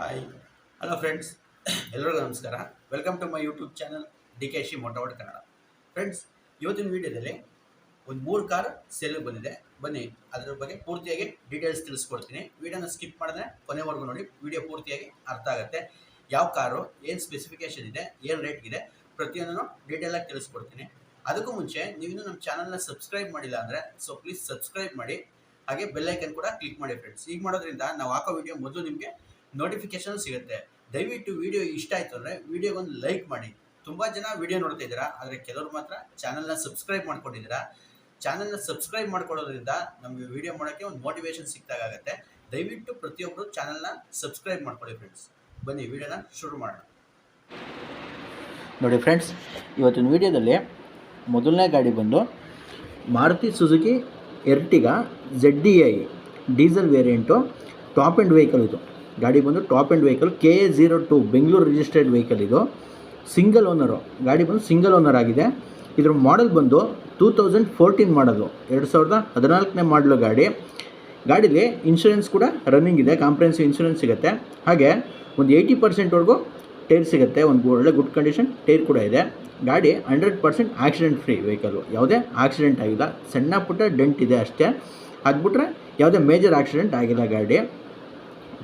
Hi hello friends ಎಲ್ಲರಿಗೂ ನಮಸ್ಕಾರ. Welcome to my YouTube channel D K she ಮೊಟ್ಟವಾಡ್ Kannada friends ಇವತ್ತಿನ ವಿಡಿಯೋದಲ್ಲಿ ಒಂದು ಮೂರು ಕಾರ್ ಸೇಲಿಗೆ ಬಂದಿದೆ. ಬನ್ನಿ, ಅದರ ಬಗ್ಗೆ ಪೂರ್ತಿಯಾಗಿ ಡೀಟೇಲ್ಸ್ ತಿಳಿಸ್ಕೊಡ್ತೀನಿ. ವಿಡಿಯೋನ ಸ್ಕಿಪ್ ಮಾಡಿದ್ರೆ ಕೊನೆವರೆಗೂ ನೋಡಿ, ವಿಡಿಯೋ ಪೂರ್ತಿಯಾಗಿ ಅರ್ಥ ಆಗುತ್ತೆ. ಯಾವ ಕಾರು ಏನು ಸ್ಪೆಸಿಫಿಕೇಶನ್ ಇದೆ, ಏನು ರೇಟ್ಗಿದೆ ಪ್ರತಿಯೊಂದನ್ನು ಡೀಟೇಲಾಗಿ ತಿಳಿಸ್ಕೊಡ್ತೀನಿ. ಅದಕ್ಕೂ ಮುಂಚೆ, ನೀವಿನ್ನೂ ನಮ್ಮ ಚಾನಲ್ನ ಸಬ್ಸ್ಕ್ರೈಬ್ ಮಾಡಿಲ್ಲ ಅಂದರೆ ಸೊ ಪ್ಲೀಸ್ ಸಬ್ಸ್ಕ್ರೈಬ್ ಮಾಡಿ. ಹಾಗೆ ಬೆಲ್ಲೈಕನ್ ಕೂಡ ಕ್ಲಿಕ್ ಮಾಡಿ ಫ್ರೆಂಡ್ಸ್ ಈಗ ಮಾಡೋದ್ರಿಂದ ನಾವು ಹಾಕೋ ವಿಡಿಯೋ ಮೊದಲು ನಿಮಗೆ ನೋಟಿಫಿಕೇಶನ್ ಸಿಗುತ್ತೆ. ದಯವಿಟ್ಟು ವಿಡಿಯೋ ಇಷ್ಟ ಆಯಿತು ಅಂದರೆ ವಿಡಿಯೋಗೊಂದು ಲೈಕ್ ಮಾಡಿ. ತುಂಬ ಜನ ವಿಡಿಯೋ ನೋಡ್ತಾ ಇದ್ದೀರಾ, ಆದರೆ ಕೆಲವರು ಮಾತ್ರ ಚಾನಲ್ನ ಸಬ್ಸ್ಕ್ರೈಬ್ ಮಾಡ್ಕೊಂಡಿದ್ದೀರಾ. ಚಾನಲ್ನ ಸಬ್ಸ್ಕ್ರೈಬ್ ಮಾಡ್ಕೊಳ್ಳೋದ್ರಿಂದ ನಮಗೆ ವಿಡಿಯೋ ಮಾಡೋಕ್ಕೆ ಒಂದು ಮೋಟಿವೇಶನ್ ಸಿಕ್ತಾಗುತ್ತೆ ದಯವಿಟ್ಟು ಪ್ರತಿಯೊಬ್ಬರು ಚಾನಲ್ನ ಸಬ್ಸ್ಕ್ರೈಬ್ ಮಾಡ್ಕೊಳ್ಳಿ ಫ್ರೆಂಡ್ಸ್ ಬನ್ನಿ, ವಿಡಿಯೋನ ಶುರು ಮಾಡೋಣ. ನೋಡಿ ಫ್ರೆಂಡ್ಸ್ ಇವತ್ತಿನ ವಿಡಿಯೋದಲ್ಲಿ ಮೊದಲನೇ ಗಾಡಿ ಬಂದು Maruti Suzuki, Ertiga Z D I diesel variant top end vehicle ಇದು. ಗಾಡಿ ಬಂದು top end vehicle K A zero two Bengaluru registered vehicle ಇದು. ಸಿಂಗಲ್ ಓನರು ಗಾಡಿ ಬಂದು ಸಿಂಗಲ್ ಓನರ್ ಆಗಿದೆ. ಇದ್ರ ಮಾಡೆಲ್ ಬಂದು ಟೂ ತೌಸಂಡ್ ಫೋರ್ಟೀನ್ ಮಾಡಲು ಎರಡು ಸಾವಿರದ ಹದಿನಾಲ್ಕನೇ ಮಾಡಲು ಗಾಡಿ. ಗಾಡೀಲಿ ಇನ್ಶೂರೆನ್ಸ್ ಕೂಡ ರನ್ನಿಂಗ್ ಇದೆ ಕಾಂಪ್ರೆನ್ಸಿವ್ ಇನ್ಶೂರೆನ್ಸ್ ಸಿಗುತ್ತೆ. ಹಾಗೆ ಒಂದು ಏಯ್ಟಿ ಪರ್ಸೆಂಟ್ವರೆಗೂ ಟೈರ್ ಸಿಗುತ್ತೆ, ಒಂದು ಒಳ್ಳೆ ಗುಡ್ ಕಂಡೀಷನ್ ಟೈರ್ ಕೂಡ ಇದೆ. ಗಾಡಿ hundred percent accident free vehicle ಯಾವುದೇ ಆಕ್ಸಿಡೆಂಟ್ ಆಗಿಲ್ಲ. ಸಣ್ಣ ಪುಟ್ಟ ಡೆಂಟ್ ಇದೆ ಅಷ್ಟೇ. ಅದು ಯಾವುದೇ ಮೇಜರ್ ಆಕ್ಸಿಡೆಂಟ್ ಆಗಿಲ್ಲ ಗಾಡಿ.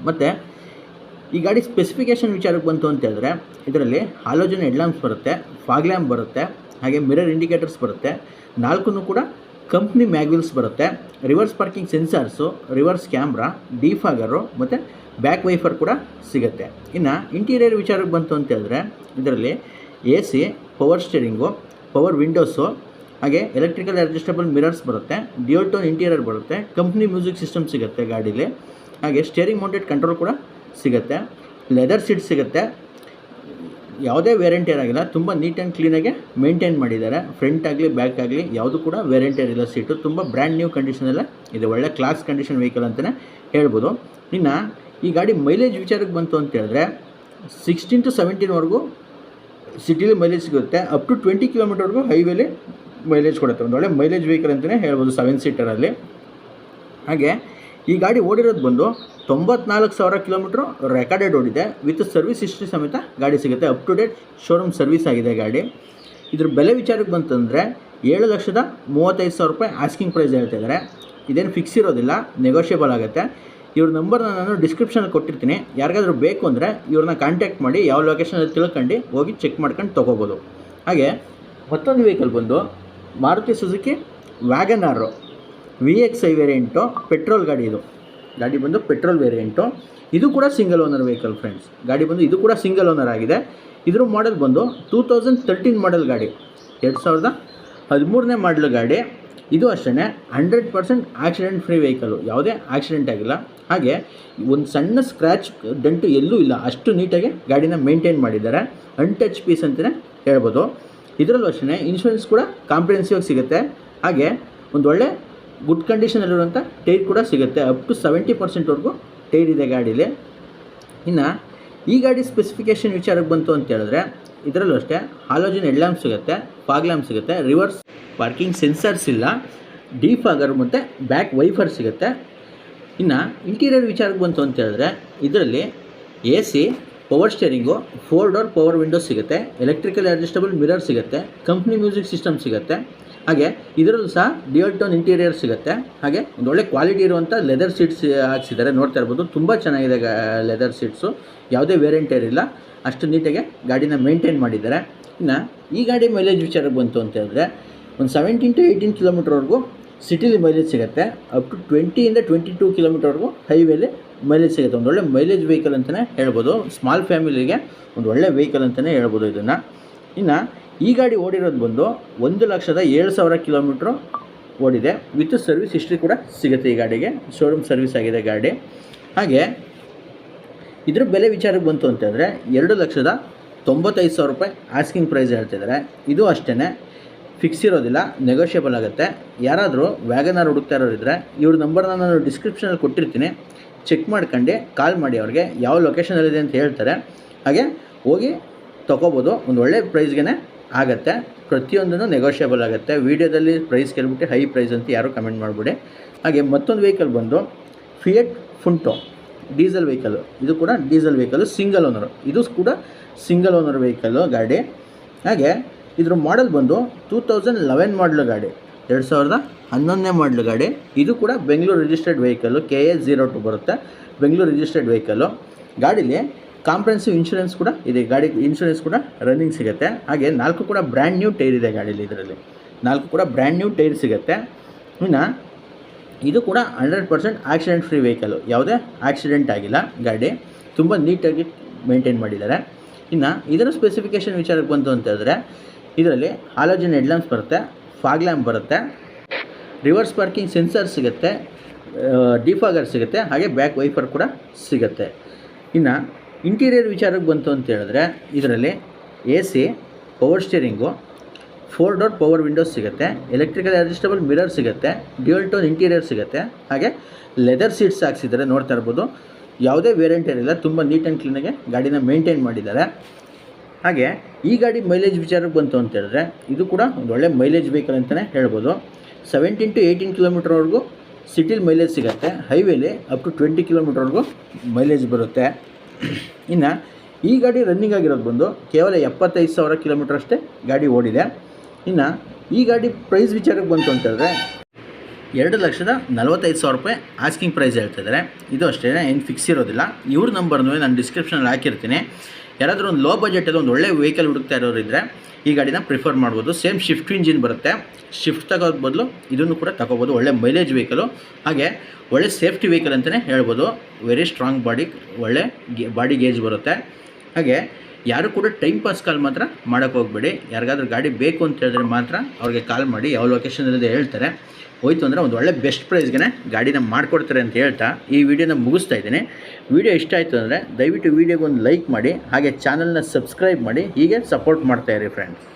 ಮತ್ತು ಈ ಗಾಡಿ ಸ್ಪೆಸಿಫಿಕೇಷನ್ ವಿಚಾರಕ್ಕೆ ಬಂತು ಅಂತ ಹೇಳಿದ್ರೆ, ಇದರಲ್ಲಿ ಹಾಲೋಜನ್ ಹೆಡ್ಲ್ಯಾಂಪ್ಸ್ ಬರುತ್ತೆ ಫಾಗ್ ಲ್ಯಾಂಪ್ ಬರುತ್ತೆ, ಹಾಗೆ ಮಿರರ್ ಇಂಡಿಕೇಟರ್ಸ್ ಬರುತ್ತೆ ನಾಲ್ಕು ಕೂಡ ಕಂಪ್ನಿ ಮ್ಯಾಗ್ವಿಲ್ಸ್ ಬರುತ್ತೆ reverse parking sensors reverse camera defogger ಮತ್ತು ಬ್ಯಾಕ್ ವೈಫರ್ ಕೂಡ ಸಿಗುತ್ತೆ. ಇನ್ನು ಇಂಟೀರಿಯರ್ ವಿಚಾರಕ್ಕೆ ಬಂತು ಅಂತ ಹೇಳಿದ್ರೆ, ಇದರಲ್ಲಿ A C power steering power windows ಹಾಗೆ ಎಲೆಕ್ಟ್ರಿಕಲ್ ಅಡ್ಜಸ್ಟಬಲ್ ಮಿರರ್ಸ್ ಬರುತ್ತೆ ಡಿಯೋಲ್ ಟೋನ್ ಇಂಟೀರಿಯರ್ ಬರುತ್ತೆ ಕಂಪ್ನಿ ಮ್ಯೂಸಿಕ್ ಸಿಸ್ಟಮ್ ಸಿಗುತ್ತೆ ಗಾಡೀಲಿ. ಹಾಗೆ ಸ್ಟೇರಿಂಗ್ ಮೌಂಟೆಡ್ ಕಂಟ್ರೋಲ್ ಕೂಡ ಸಿಗುತ್ತೆ. ಲೆದರ್ ಸೀಟ್ ಸಿಗುತ್ತೆ. ಯಾವುದೇ ವೇರಿಯಂಟಿಯರ್ ಆಗಿಲ್ಲ ತುಂಬ ನೀಟ್ ಆ್ಯಂಡ್ ಕ್ಲೀನಾಗಿ ಮೇಂಟೈನ್ ಮಾಡಿದ್ದಾರೆ. ಫ್ರಂಟ್ ಆಗಲಿ ಬ್ಯಾಕ್ ಆಗಲಿ, ಯಾವುದು ಕೂಡ ವೇರಿಯಂಟಿಯರ್ ಇಲ್ಲ ಸೀಟು ತುಂಬ ಬ್ರ್ಯಾಂಡ್ ನ್ಯೂ ಕಂಡೀಷನಲ್ಲೇ ಇದೆ ಒಳ್ಳೆ ಕ್ಲಾಸ್ ಕಂಡೀಷನ್ ವೆಹಿಕಲ್ ಅಂತಲೇ ಹೇಳ್ಬೋದು. ಇನ್ನು ಈ ಗಾಡಿ ಮೈಲೇಜ್ ವಿಚಾರಕ್ಕೆ ಬಂತು ಅಂತ ಹೇಳಿದ್ರೆ ಸಿಕ್ಸ್ಟೀನ್ ಟು ಸೆವೆಂಟೀನ್ವರೆಗೂ ಸಿಟಿಲಿ ಮೈಲೇಜ್ ಸಿಗುತ್ತೆ. ಅಪ್ ಟು ಟ್ವೆಂಟಿ ಕಿಲೋಮೀಟರ್ವರೆಗೂ ಹೈವೇಲಿ ಮೈಲೇಜ್ ಕೊಡುತ್ತೆ. ಒಂದು ಒಳ್ಳೆ ಮೈಲೇಜ್ ವೆಹಿಕಲ್ ಅಂತಲೇ ಹೇಳ್ಬೋದು ಸೆವೆನ್ ಸೀಟರಲ್ಲಿ ಹಾಗೆ ಈ ಗಾಡಿ ಓಡಿರೋದು ಬಂದು ತೊಂಬತ್ನಾಲ್ಕು ಸಾವಿರ ಕಿಲೋಮೀಟ್ರು ರೆಕಾರ್ಡೆಡ್ ಓಡಿದೆ. ವಿತ್ ಸರ್ವಿಸ್ ಹಿಸ್ಟ್ರಿ ಸಮೇತ ಗಾಡಿ ಸಿಗುತ್ತೆ. Up to date showroom service ಆಗಿದೆ ಗಾಡಿ. ಇದ್ರ ಬೆಲೆ ವಿಚಾರಕ್ಕೆ ಬಂತಂದರೆ ಏಳು ಲಕ್ಷದ ಮೂವತ್ತೈದು ಸಾವಿರ ರೂಪಾಯಿ ಆಸ್ಕಿಂಗ್ ಪ್ರೈಸ್ ಹೇಳ್ತಾ ಇದ್ದಾರೆ ಇದೇನು ಫಿಕ್ಸ್ ಇರೋದಿಲ್ಲ ನೆಗೋಷಿಯಬಲ್ ಆಗುತ್ತೆ. ಇವ್ರ ನಂಬರ್ನ ನಾನು ಡಿಸ್ಕ್ರಿಪ್ಷನಲ್ಲಿ ಕೊಟ್ಟಿರ್ತೀನಿ. ಯಾರಿಗಾದ್ರೂ ಬೇಕು ಅಂದರೆ ಇವ್ರನ್ನ ಕಾಂಟ್ಯಾಕ್ಟ್ ಮಾಡಿ, ಯಾವ ಲೊಕೇಶನಲ್ಲಿ ತಿಳ್ಕೊಂಡು ಹೋಗಿ ಚೆಕ್ ಮಾಡ್ಕೊಂಡು ತೊಗೋಬೋದು. ಹಾಗೆ ಮತ್ತೊಂದು ವೆಹಿಕಲ್ ಬಂದು Maruti Suzuki WagonR V X I variant petrol ಗಾಡಿ ಇದು. ಗಾಡಿ ಬಂದು ಪೆಟ್ರೋಲ್ ವೇರಿಯಂಟು ಇದು ಕೂಡ ಸಿಂಗಲ್ ಓನರ್ ವೆಹಿಕಲ್ ಫ್ರೆಂಡ್ಸ್ ಗಾಡಿ ಬಂದು ಇದು ಕೂಡ ಸಿಂಗಲ್ ಓನರ್ ಆಗಿದೆ. ಇದ್ರ ಮಾಡೆಲ್ ಬಂದು ಟೂ ತೌಸಂಡ್ ತರ್ಟೀನ್ ಮಾಡೆಲ್ ಗಾಡಿ. ಎರಡು ಸಾವಿರದ ಹದಿಮೂರನೇ ಮಾಡಲ್ ಗಾಡಿ. ಇದು ಅಷ್ಟೇ hundred percent accident free vehicle ಯಾವುದೇ ಆಕ್ಸಿಡೆಂಟ್ ಆಗಿಲ್ಲ. ಹಾಗೆ ಒಂದು ಸಣ್ಣ ಸ್ಕ್ರ್ಯಾಚ್ ದಂಟು ಎಲ್ಲೂ ಇಲ್ಲ. ಅಷ್ಟು ನೀಟಾಗಿ ಗಾಡಿನ ಮೇಂಟೈನ್ ಮಾಡಿದ್ದಾರೆ. ಅನ್ಟಚ್ ಪೀಸ್ ಅಂತಲೇ ಹೇಳ್ಬೋದು. ಇದರಲ್ಲೂ ಅಷ್ಟೇ ಇನ್ಶೂರೆನ್ಸ್ ಕೂಡ ಕಾಂಪ್ರಿಹೆನ್ಸಿವ್ ಸಿಗುತ್ತೆ. ಹಾಗೆ ಒಂದು ಒಳ್ಳೆ ಗುಡ್ ಕಂಡೀಷನಲ್ಲಿರುವಂಥ ಟೈರ್ ಕೂಡ ಸಿಗುತ್ತೆ. ಅಪ್ ಟು ಸೆವೆಂಟಿ ಪರ್ಸೆಂಟ್ವರೆಗೂ ಟೈರ್ ಇದೆ ಗಾಡೀಲಿ. ಇನ್ನು ಈ ಗಾಡಿ ಸ್ಪೆಸಿಫಿಕೇಷನ್ ವಿಚಾರಕ್ಕೆ ಬಂತು ಅಂತ ಹೇಳಿದ್ರೆ, ಇದರಲ್ಲೂ ಅಷ್ಟೇ ಹಾಲೋಜಿನ್ ಎಡ್ ಲ್ಯಾಂಪ್ ಸಿಗುತ್ತೆ ಫಾಗ್ ಲ್ಯಾಂಪ್ ಸಿಗುತ್ತೆ ರಿವರ್ಸ್ ಪಾರ್ಕಿಂಗ್ ಸೆನ್ಸರ್ಸ್ ಇಲ್ಲ ಡಿಫಾಗರ್ ಮತ್ತು ಬ್ಯಾಕ್ ವೈಫರ್ ಸಿಗುತ್ತೆ. ಇನ್ನು ಇಂಟೀರಿಯರ್ ವಿಚಾರಕ್ಕೆ ಬಂತು ಅಂತ ಹೇಳಿದ್ರೆ, ಇದರಲ್ಲಿ A C power steering four door power window ಸಿಗುತ್ತೆ ಎಲೆಕ್ಟ್ರಿಕಲ್ ಅಡ್ಜಸ್ಟಬಲ್ ಮಿರರ್ ಸಿಗುತ್ತೆ ಕಂಪ್ನಿ ಮ್ಯೂಸಿಕ್ ಸಿಸ್ಟಮ್ ಸಿಗುತ್ತೆ. ಹಾಗೆ ಇದರಲ್ಲೂ ಸಹ ಡಿಯಲ್ ಟೋನ್ ಇಂಟೀರಿಯರ್ ಸಿಗುತ್ತೆ. ಹಾಗೆ ಒಂದು ಒಳ್ಳೆ ಕ್ವಾಲಿಟಿ ಇರುವಂಥ ಲೆದರ್ ಸೀಟ್ಸ್ ಹಾಕ್ಸಿದ್ದಾರೆ. ನೋಡ್ತಾ ಇರ್ಬೋದು. ತುಂಬ ಚೆನ್ನಾಗಿದೆ ಲೆದರ್ ಸೀಟ್ಸು ಯಾವುದೇ ವೇರಿಯಂಟೇ ಇಲ್ಲ ಅಷ್ಟು ನೀಟಾಗಿ ಗಾಡಿನ ಮೇಂಟೈನ್ ಮಾಡಿದ್ದಾರೆ. ಇನ್ನು ಈ ಗಾಡಿ ಮೈಲೇಜ್ ವಿಚಾರಕ್ಕೆ ಬಂತು ಅಂತ ಹೇಳಿದ್ರೆ, ಒಂದು ಸೆವೆಂಟೀನ್ ಟು ಏಯ್ಟೀನ್ ಕಿಲೋಮೀಟ್ರ್ವರೆಗೂ ಸಿಟಿಲಿ ಮೈಲೇಜ್ ಸಿಗುತ್ತೆ. ಅಪ್ ಟು ಟ್ವೆಂಟಿಯಿಂದ ಟ್ವೆಂಟಿ ಟು ಕಿಲೋಮೀಟರ್ವರೆಗೂ ಹೈವೇಲಿ ಮೈಲೇಜ್ ಸಿಗುತ್ತೆ. ಒಂದು ಒಳ್ಳೆ ಮೈಲೇಜ್ ವೆಹಿಕಲ್ ಅಂತಲೇ ಹೇಳ್ಬೋದು. ಸ್ಮಾಲ್ ಫ್ಯಾಮಿಲಿಗೆ ಒಂದು ಒಳ್ಳೆ ವೆಹಿಕಲ್ ಅಂತಲೇ ಹೇಳ್ಬೋದು ಇದನ್ನು. ಇನ್ನು ಈ ಗಾಡಿ ಓಡಿರೋದು ಬಂದು ಒಂದು ಲಕ್ಷದ ಏಳು ಸಾವಿರ ಕಿಲೋಮೀಟ್ರು ಓಡಿದೆ. ವಿತ್ ಸರ್ವಿಸ್ ಹಿಸ್ಟ್ರಿ ಕೂಡ ಸಿಗುತ್ತೆ ಈ ಗಾಡಿಗೆ. ಶೋರೂಮ್ ಸರ್ವಿಸ್ ಆಗಿದೆ ಗಾಡಿ. ಹಾಗೆ ಇದ್ರ ಬೆಲೆ ವಿಚಾರಕ್ಕೆ ಬಂತು ಅಂತಂದರೆ ಎರಡು ಲಕ್ಷದ ತೊಂಬತ್ತೈದು ಸಾವಿರ ರೂಪಾಯಿ ಆಸ್ಕಿಂಗ್ ಪ್ರೈಸ್ ಹೇಳ್ತಿದ್ದಾರೆ ಇದು ಅಷ್ಟೇ ಫಿಕ್ಸ್ ಇರೋದಿಲ್ಲ ನೆಗೋಷಿಯಬಲ್ ಆಗುತ್ತೆ. ಯಾರಾದರೂ ವ್ಯಾಗನಾರ್ ಹುಡುಕ್ತಾ ಇರೋರಿದ್ರೆ ಇವ್ರ ನಂಬರ್ನ ನಾನು ಡಿಸ್ಕ್ರಿಪ್ಷನಲ್ಲಿ ಕೊಟ್ಟಿರ್ತೀನಿ. ಚೆಕ್ ಮಾಡ್ಕೊಂಡು ಕಾಲ್ ಮಾಡಿ ಅವ್ರಿಗೆ ಯಾವ ಲೊಕೇಶನಲ್ಲಿದೆ ಅಂತ ಹೇಳ್ತಾರೆ. ಹಾಗೆ ಹೋಗಿ ತೊಗೋಬೋದು. ಒಂದು ಒಳ್ಳೆ ಪ್ರೈಸ್ಗೆ ಆಗುತ್ತೆ. ಪ್ರತಿಯೊಂದೂ ನೆಗೋಷಿಯಬಲ್ ಆಗುತ್ತೆ. ವೀಡಿಯೋದಲ್ಲಿ ಪ್ರೈಸ್ ಕೇಳ್ಬಿಟ್ಟು ಹೈ ಪ್ರೈಸ್ ಅಂತ ಯಾರೂ ಕಮೆಂಟ್ ಮಾಡಿಬಿಡಿ. ಹಾಗೆ ಮತ್ತೊಂದು ವೆಹಿಕಲ್ ಬಂದು ಫಿಯೆಟ್ ಫುಂಟೋ ಡೀಸೆಲ್ ವೆಹಿಕಲ್ಲು ಇದು ಕೂಡ ಡೀಸೆಲ್ ವೆಹಿಕಲ್ಲು ಸಿಂಗಲ್ ಓನರು ಇದು ಕೂಡ ಸಿಂಗಲ್ ಓನರ್ ವೆಹಿಕಲ್ಲು ಗಾಡಿ. ಹಾಗೆ ಇದ್ರ ಮಾಡೆಲ್ ಬಂದು ಟೂ ತೌಸಂಡ್ ಲೆವೆನ್ ಮಾಡಲು ಗಾಡಿ, ಎರಡು ಸಾವಿರದ ಹನ್ನೊಂದನೇ ಮಾಡಲು ಗಾಡಿ. ಇದು ಕೂಡ Bengaluru registered vehicle K A zero two ಬರುತ್ತೆ. ಬೆಂಗಳೂರು ರಿಜಿಸ್ಟರ್ಡ್ ವೆಹಿಕಲ್ಲು ಗಾಡೀಲಿ ಕಾಂಪ್ರೆನ್ಸಿವ್ ಇನ್ಶೂರೆನ್ಸ್ ಕೂಡ ಇದೆ. ಗಾಡಿ ಇನ್ಶೂರೆನ್ಸ್ ಕೂಡ ರನ್ನಿಂಗ್ ಸಿಗುತ್ತೆ. ಹಾಗೆ ನಾಲ್ಕು ಕೂಡ ಬ್ರ್ಯಾಂಡ್ ನ್ಯೂ ಟೈರ್ ಇದೆ ಗಾಡೀಲಿ ಇದರಲ್ಲಿ. ನಾಲ್ಕು ಕೂಡ ಬ್ರ್ಯಾಂಡ್ ನ್ಯೂ ಟೈರ್ ಸಿಗುತ್ತೆ. ಇನ್ನು ಇದು ಕೂಡ hundred percent accident free vehicle ಯಾವುದೇ ಆಕ್ಸಿಡೆಂಟ್ ಆಗಿಲ್ಲ ಗಾಡಿ. ತುಂಬ ನೀಟಾಗಿ ಮೇಂಟೈನ್ ಮಾಡಿದ್ದಾರೆ. ಇನ್ನು ಇದರ ಸ್ಪೆಸಿಫಿಕೇಷನ್ ವಿಚಾರಕ್ಕೆ ಬಂತು ಅಂತ ಹೇಳಿದ್ರೆ, ಇದರಲ್ಲಿ ಹಾಲೋಜನ್ ಹೆಡ್ಲ್ಯಾಂಪ್ಸ್ ಬರುತ್ತೆ ಫಾಗ್ ಲ್ಯಾಂಪ್ ಬರುತ್ತೆ ರಿವರ್ಸ್ ಪಾರ್ಕಿಂಗ್ ಸೆನ್ಸರ್ ಸಿಗುತ್ತೆ ಡಿಫಾಗರ್ ಸಿಗುತ್ತೆ, ಹಾಗೆ ಬ್ಯಾಕ್ ವೈಫರ್ ಕೂಡ ಸಿಗುತ್ತೆ. ಇನ್ನು ಇಂಟೀರಿಯರ್ ವಿಚಾರಕ್ಕೆ ಬಂತು ಅಂತ ಹೇಳಿದ್ರೆ, ಇದರಲ್ಲಿ A C power steering four door power windows ಸಿಗುತ್ತೆ ಎಲೆಕ್ಟ್ರಿಕಲ್ ಅಡ್ಜಸ್ಟಬಲ್ ಮಿರರ್ ಸಿಗುತ್ತೆ ಡ್ಯೂಯಲ್ ಟೋನ್ ಇಂಟೀರಿಯರ್ ಸಿಗುತ್ತೆ, ಹಾಗೆ ಲೆದರ್ ಸೀಟ್ಸ್ ಹಾಕ್ಸಿದ್ದಾರೆ, ನೋಡ್ತಾ ಇರ್ಬೋದು. ಯಾವುದೇ ವೇರಿಯಂಟ್ ಏನಿಲ್ಲ, ತುಂಬ ನೀಟ್ ಆ್ಯಂಡ್ ಕ್ಲೀನಾಗೆ ಗಾಡಿನ ಮೇಂಟೈನ್ ಮಾಡಿದ್ದಾರೆ. ಹಾಗೆ ಈ ಗಾಡಿ ಮೈಲೇಜ್ ವಿಚಾರಕ್ಕೆ ಬಂತು ಅಂತ ಹೇಳಿದ್ರೆ, ಇದು ಕೂಡ ಒಂದು ಒಳ್ಳೆ ಮೈಲೇಜ್ ವೆಹಿಕಲ್ ಅಂತಲೇ ಹೇಳ್ಬೋದು. ಸೆವೆಂಟೀನ್ ಟು ಏಯ್ಟೀನ್ ಕಿಲೋಮೀಟರ್ವರೆಗೂ ಸಿಟಿಲಿ ಮೈಲೇಜ್ ಸಿಗುತ್ತೆ ಹೈವೇಲಿ ಅಪ್ ಟು ಟ್ವೆಂಟಿ ಕಿಲೋಮೀಟರ್ವರೆಗೂ ಮೈಲೇಜ್ ಬರುತ್ತೆ. ಇನ್ನು ಈ ಗಾಡಿ ರನ್ನಿಂಗ್ ಆಗಿರೋದು ಬಂದು ಕೇವಲ ಎಪ್ಪತ್ತೈದು ಸಾವಿರ ಕಿಲೋಮೀಟರ್ ಅಷ್ಟೇ ಗಾಡಿ ಓಡಿದೆ. ಇನ್ನು ಈ ಗಾಡಿ ಪ್ರೈಸ್ ವಿಚಾರಕ್ಕೆ ಬಂತು ಅಂತಂದರೆ ಎರಡು ಲಕ್ಷದ ನಲವತ್ತೈದು ಸಾವಿರ ರೂಪಾಯಿ ಆಸ್ಕಿಂಗ್ ಪ್ರೈಸ್ ಹೇಳ್ತಿದ್ದಾರೆ ಇದು ಅಷ್ಟೇ, ಏನು ಫಿಕ್ಸ್ ಇರೋದಿಲ್ಲ. ಇವ್ರ ನಂಬರ್ನೂ ನಾನು ಡಿಸ್ಕ್ರಿಪ್ಷನಲ್ಲಿ ಹಾಕಿರ್ತೀನಿ. ಯಾರಾದರೂ ಒಂದು ಲೋ ಬಜೆಟಲ್ಲಿ ಒಂದು ಒಳ್ಳೆ ವೆಹಿಕಲ್ ಹುಡುಕ್ತಾ ಇರೋರಿದ್ದರೆ ಈ ಗಾಡಿನ ಪ್ರಿಫರ್ ಮಾಡ್ಬೋದು. ಸೇಮ್ ಶಿಫ್ಟ್ ಇಂಜಿನ್ ಬರುತ್ತೆ. ಶಿಫ್ಟ್ ತಗೋದ್ ಬದಲು ಇದನ್ನು ಕೂಡ ತಗೋಬೋದು. ಒಳ್ಳೆ ಮೈಲೇಜ್ ವೆಹಿಕಲು ಹಾಗೆ ಒಳ್ಳೆ ಸೇಫ್ಟಿ ವೆಹಿಕಲ್ ಅಂತಲೇ ಹೇಳ್ಬೋದು. ವೆರಿ ಸ್ಟ್ರಾಂಗ್ ಬಾಡಿ ಒಳ್ಳೆ ಬಾಡಿ ಗೇಜ್ ಬರುತ್ತೆ. ಹಾಗೆ ಯಾರು ಕೂಡ ಟೈಮ್ ಪಾಸ್ ಕಾಲ್ ಮಾತ್ರ ಮಾಡೋಕ್ಕೆ ಹೋಗಬೇಡಿ. ಯಾರಿಗಾದ್ರೂ ಗಾಡಿ ಬೇಕು ಅಂತ ಹೇಳಿದ್ರೆ ಮಾತ್ರ ಅವ್ರಿಗೆ ಕಾಲ್ ಮಾಡಿ ಯಾವ ಲೊಕೇಶನ್ ಲೊಕೇಶನಲ್ಲಿದೆ ಹೇಳ್ತಾರೆ. ಹೋಯ್ತು ಅಂದರೆ ಒಂದು ಒಳ್ಳೆ ಬೆಸ್ಟ್ ಪ್ರೈಸ್ಗೆ ಗಾಡಿನ ಮಾಡಿಕೊಡ್ತಾರೆ ಅಂತ ಹೇಳ್ತಾ ಈ ವಿಡಿಯೋನ ಮುಗಿಸ್ತಾ ಇದ್ದೀನಿ. ವಿಡಿಯೋ ಇಷ್ಟ ಆಯಿತು ಅಂದರೆ ದಯವಿಟ್ಟು ವಿಡಿಯೋಗೆ ಒಂದು ಲೈಕ್ ಮಾಡಿ, ಹಾಗೆ ಚಾನಲ್ನ ಸಬ್ಸ್ಕ್ರೈಬ್ ಮಾಡಿ, ಹೀಗೆ ಸಪೋರ್ಟ್ ಮಾಡ್ತಾಯಿರಿ ಫ್ರೆಂಡ್ಸ್